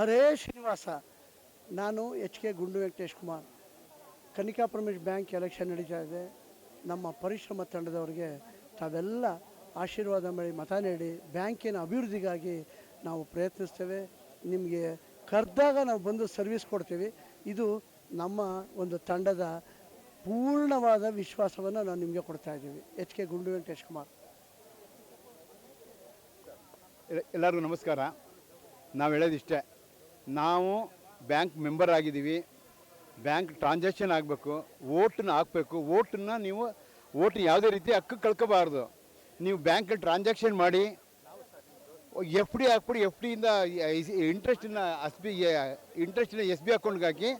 ಹರೇ ಶ್ರೀನಿವಾಸ. ನಾನು H K Gundu Venkatesh Kumar. Kanika Pramesh bank election ನಡೀತಾ ಇದೆ. ನಮ್ಮ ಪರಿಶ್ರಮ ತಂಡದವರಿಗೆ ತಾವೆಲ್ಲ ಆಶೀರ್ವಾದ ಮಾಡಿ ಮತ ನೀಡಿ, ಬ್ಯಾಂಕಿನ ಅಭಿವೃದ್ಧಿಗಾಗಿ ನಾವು ಪ್ರಯತ್ನಿಸ್ತೇವೆ. ನಿಮಗೆ ಕರೆದಾಗ ನಾವು ಬಂದು ಸರ್ವಿಸ್ ಕೊಡ್ತೀವಿ. ಇದು ನಮ್ಮ ಒಂದು ತಂಡದ ಪೂರ್ಣವಾದ ವಿಶ್ವಾಸವನ್ನು ನಾವು ನಿಮಗೆ ಕೊಡ್ತಾ ಇದ್ದೀವಿ. H K Gundu Venkatesh Kumar. ಎಲ್ಲರಿಗೂ ನಮಸ್ಕಾರ. ನಾವು ಹೇಳೋದಿಷ್ಟೇ. ನಾವು ಬ್ಯಾಂಕ್ ಮೆಂಬರ್ ಆಗಿದ್ದೀವಿ. ಬ್ಯಾಂಕ್ ಟ್ರಾನ್ಸಾಕ್ಷನ್ ಆಗಬೇಕು ಓಟನ್ನ ಹಾಕಬೇಕು. ಓಟನ್ನ ನೀವು ಓಟ್ ಯಾವುದೇ ರೀತಿ ಹಕ್ಕು ಕಳ್ಕೋಬಾರ್ದು. ನೀವು ಬ್ಯಾಂಕಲ್ಲಿ ಟ್ರಾನ್ಸಾಕ್ಷನ್ ಮಾಡಿ, ಎಫ್ ಡಿ ಹಾಕ್ಬಿಡಿ, ಎಫ್ ಡಿಯಿಂದ ಇಂಟ್ರೆಸ್ಟನ್ನ ಎಸ್ ಬಿ ಇಂಟ್ರೆಸ್ಟನ್ನ ಎಸ್ ಬಿ ಅಕೌಂಟ್ಗೆ ಹಾಕಿ,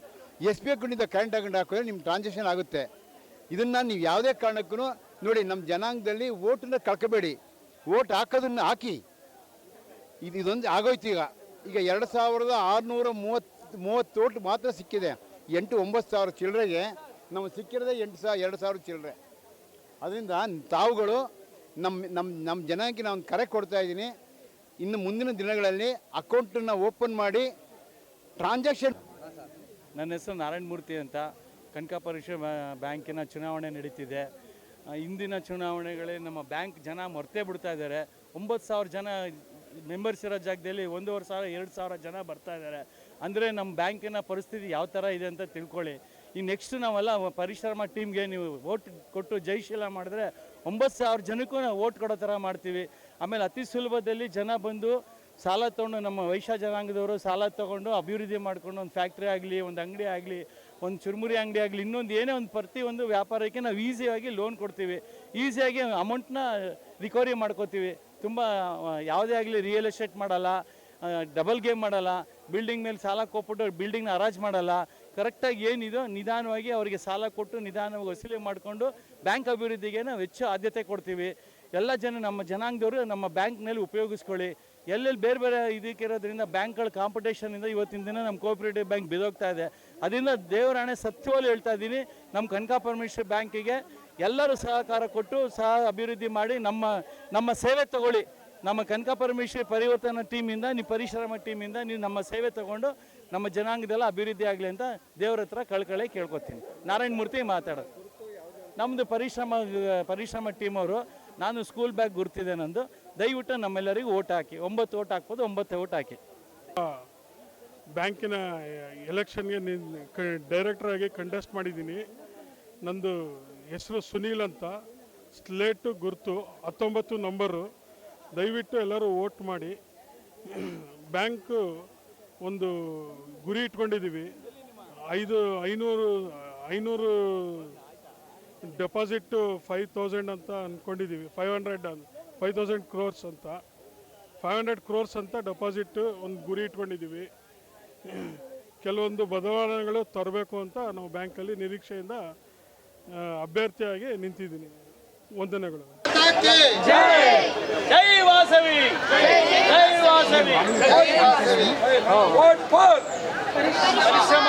ಎಸ್ ಬಿ ಅಕೌಂಟಿಂದ ಕರೆಂಟ್ ಅಕೌಂಟ್ ಹಾಕಿದ್ರೆ ನಿಮ್ಮ ಟ್ರಾನ್ಸಾಕ್ಷನ್ ಆಗುತ್ತೆ. ಇದನ್ನು ನೀವು ಯಾವುದೇ ಕಾರಣಕ್ಕೂ ನೋಡಿ, ನಮ್ಮ ಜನಾಂಗದಲ್ಲಿ ಓಟನ್ನ ಕಳ್ಕೋಬೇಡಿ. ಓಟ್ ಹಾಕೋದನ್ನು ಹಾಕಿ. ಇದು, ಇದೊಂದು ಆಗೋಯ್ತು ಈಗ. ಈಗ ಎರಡು ಸಾವಿರದ ಆರುನೂರ ಮೂವತ್ತು ಮೂವತ್ತು ಮಾತ್ರ ಸಿಕ್ಕಿದೆ. ಎಂಟು, ಒಂಬತ್ತು ಸಾವಿರ ಚಿಲ್ಲರೆಗೆ. ನಮಗೆ ಸಿಕ್ಕಿರೋದೇ ಎಂಟು ಸಾವಿರ ಎರಡು ಸಾವಿರ ಚಿಲ್ಲರೆ. ಅದರಿಂದ ತಾವುಗಳು ನಮ್ಮ ನಮ್ಮ ನಮ್ಮ ಜನಕ್ಕೆ ನಾನು ಕರೆ ಕೊಡ್ತಾ ಇದ್ದೀನಿ. ಇನ್ನು ಮುಂದಿನ ದಿನಗಳಲ್ಲಿ ಅಕೌಂಟನ್ನು ಓಪನ್ ಮಾಡಿ ಟ್ರಾನ್ಸಾಕ್ಷನ್ ನನ್ನ ಹೆಸರು ನಾರಾಯಣ ಮೂರ್ತಿ ಅಂತ ಕನಕ ಪರಿಷ ಬ್ಯಾಂಕಿನ ಚುನಾವಣೆ ನಡೀತಿದೆ. ಇಂದಿನ ಚುನಾವಣೆಗಳೇ ನಮ್ಮ ಬ್ಯಾಂಕ್ ಜನ ಮರ್ತೇ ಬಿಡ್ತಾ ಇದ್ದಾರೆ. ಒಂಬತ್ತು ಸಾವಿರ ಜನ ಮೆಂಬರ್ಸ್ ಇರೋ ಜಾಗದಲ್ಲಿ ಒಂದೂವರೆ ಸಾವಿರ, ಎರಡು ಸಾವಿರ ಜನ ಬರ್ತಾ ಇದ್ದಾರೆ. ಅಂದರೆ ನಮ್ಮ ಬ್ಯಾಂಕಿನ ಪರಿಸ್ಥಿತಿ ಯಾವ ಥರ ಇದೆ ಅಂತ ತಿಳ್ಕೊಳ್ಳಿ. ಈ ನೆಕ್ಸ್ಟ್ ನಾವೆಲ್ಲ ಪರಿಶ್ರಮ ಟೀಮ್ಗೆ ನೀವು ವೋಟ್ ಕೊಟ್ಟು ಜಯಶೀಲ ಮಾಡಿದ್ರೆ ಒಂಬತ್ತು ಸಾವಿರ ಜನಕ್ಕೂ ನಾವು ಓಟ್ ಕೊಡೋ ಥರ ಮಾಡ್ತೀವಿ. ಆಮೇಲೆ ಅತಿ ಸುಲಭದಲ್ಲಿ ಜನ ಬಂದು ಸಾಲ ತೊಗೊಂಡು ನಮ್ಮ ವೈಶ್ಯ ಜನಾಂಗದವರು ಸಾಲ ತೊಗೊಂಡು ಅಭಿವೃದ್ಧಿ ಮಾಡಿಕೊಂಡು ಒಂದು ಫ್ಯಾಕ್ಟ್ರಿ ಆಗಲಿ, ಒಂದು ಅಂಗಡಿ ಆಗಲಿ ಒಂದು ಚುರುಮುರಿ ಅಂಗಡಿ ಆಗಲಿ, ಇನ್ನೊಂದು ಏನೇ ಒಂದು ಪ್ರತಿ ಒಂದು ವ್ಯಾಪಾರಕ್ಕೆ ನಾವು ಈಸಿಯಾಗಿ ಲೋನ್ ಕೊಡ್ತೀವಿ. ಈಸಿಯಾಗಿ ಅಮೌಂಟ್ನ ರಿಕವರಿ ಮಾಡ್ಕೋತೀವಿ. ತುಂಬ ಯಾವುದೇ ಆಗಲಿ ರಿಯಲ್ ಎಸ್ಟೇಟ್ ಮಾಡಲ್ಲ ಡಬಲ್ ಗೇಮ್ ಮಾಡಲ್ಲ ಬಿಲ್ಡಿಂಗ್ ಮೇಲೆ ಸಾಲ ಕೊಟ್ಬಿಟ್ಟು ಬಿಲ್ಡಿಂಗ್ನ ಹರಾಜ್ ಮಾಡಲ್ಲ. ಕರೆಕ್ಟಾಗಿ ಏನಿದೋ ನಿಧಾನವಾಗಿ ಅವರಿಗೆ ಸಾಲ ಕೊಟ್ಟು ನಿಧಾನವಾಗಿ ವಸೂಲಿ ಮಾಡಿಕೊಂಡು ಬ್ಯಾಂಕ್ ಅಭಿವೃದ್ಧಿಗೆ ನಾವು ಹೆಚ್ಚು ಆದ್ಯತೆ ಕೊಡ್ತೀವಿ. ಎಲ್ಲ ಜನ ನಮ್ಮ ಜನಾಂಗದವರು ನಮ್ಮ ಬ್ಯಾಂಕ್ನಲ್ಲಿ ಉಪಯೋಗಿಸ್ಕೊಳ್ಳಿ. ಎಲ್ಲೆಲ್ಲಿ ಬೇರೆ ಬೇರೆ ಇದಕ್ಕೆ ಇರೋದ್ರಿಂದ ಬ್ಯಾಂಕ್ಗಳ ಕಾಂಪಿಟೇಷನಿಂದ ಇವತ್ತಿನ ದಿನ ನಮ್ಮ ಕೋಆಪರೇಟಿವ್ ಬ್ಯಾಂಕ್ ಬಿದೋಗ್ತಾ ಇದೆ. ಅದರಿಂದ ದೇವರಾಣೆ ಸತ್ಯವಾಗಿ ಹೇಳ್ತಾ ಇದ್ದೀನಿ ನಮ್ಮ ಕನಕ ಪರಮೇಶ್ವರ ಬ್ಯಾಂಕಿಗೆ ಎಲ್ಲರೂ ಸಹಕಾರ ಕೊಟ್ಟು ಸಹ ಅಭಿವೃದ್ಧಿ ಮಾಡಿ ನಮ್ಮ ನಮ್ಮ ಸೇವೆ ತಗೊಳ್ಳಿ. ನಮ್ಮ ಕನಕ ಪರಮೇಶ್ವರಿ ಪರಿವರ್ತನಾ ಟೀಮಿಂದ ನೀವು ಪರಿಶ್ರಮ ಟೀಮಿಂದ ನೀವು ನಮ್ಮ ಸೇವೆ ತಗೊಂಡು ನಮ್ಮ ಜನಾಂಗದೆಲ್ಲ ಅಭಿವೃದ್ಧಿ ಆಗಲಿ ಅಂತ ದೇವ್ರ ಹತ್ರ ಕಳ್ಕಳೆ ಕೇಳ್ಕೊತೀನಿ. ನಾರಾಯಣ ಮೂರ್ತಿ ಮಾತಾಡೋದು. ನಮ್ಮದು ಪರಿಶ್ರಮ ಪರಿಶ್ರಮ ಟೀಮ್ ಅವರು. ನಾನು ಸ್ಕೂಲ್ ಬ್ಯಾಗ್ ಗುರ್ತಿದೆ ನಂದು. ದಯವಿಟ್ಟು ನಮ್ಮೆಲ್ಲರಿಗೂ ಓಟ್ ಹಾಕಿ. ಒಂಬತ್ತು ಓಟ್ ಹಾಕ್ಬೋದು, ಒಂಬತ್ತು ಓಟ್ ಹಾಕಿ. ಬ್ಯಾಂಕಿನ ಎಲೆಕ್ಷನ್ಗೆ ಡೈರೆಕ್ಟರ್ ಆಗಿ ಕಂಟೆಸ್ಟ್ ಮಾಡಿದ್ದೀನಿ. ನಂದು ಹೆಸರು ಸುನೀಲ್ ಅಂತ. ಸ್ಲೇಟು ಗುರುತು, ಹತ್ತೊಂಬತ್ತು ನಂಬರು ದಯವಿಟ್ಟು ಎಲ್ಲರೂ ವೋಟ್ ಮಾಡಿ. ಬ್ಯಾಂಕು ಒಂದು ಗುರಿ ಇಟ್ಕೊಂಡಿದ್ದೀವಿ. ಐದು, ಐನೂರು ಐನೂರು ಡೆಪಾಸಿಟ್ಟು ಫೈವ್ ತೌಸಂಡ್ ಅಂತ ಅಂದ್ಕೊಂಡಿದ್ದೀವಿ five hundred five thousand crores ಅಂತ. ಫೈವ್ ಹಂಡ್ರೆಡ್ ಕ್ರೋರ್ಸ್ ಅಂತ ಡೆಪಾಸಿಟ್ ಒಂದು ಗುರಿ ಇಟ್ಕೊಂಡಿದ್ದೀವಿ ಕೆಲವೊಂದು ಬದಲಾವಣೆಗಳು ತರಬೇಕು ಅಂತ ನಾವು ಬ್ಯಾಂಕಲ್ಲಿ ನಿರೀಕ್ಷೆಯಿಂದ ಅಭ್ಯರ್ಥಿಯಾಗಿ ನಿಂತಿದ್ದೀನಿ. ವಂದನೆಗಳು. ಜೈ ವಾಸವಿ! ಜೈ ವಾಸವಿ! ಪರಿಶ್ರಮ!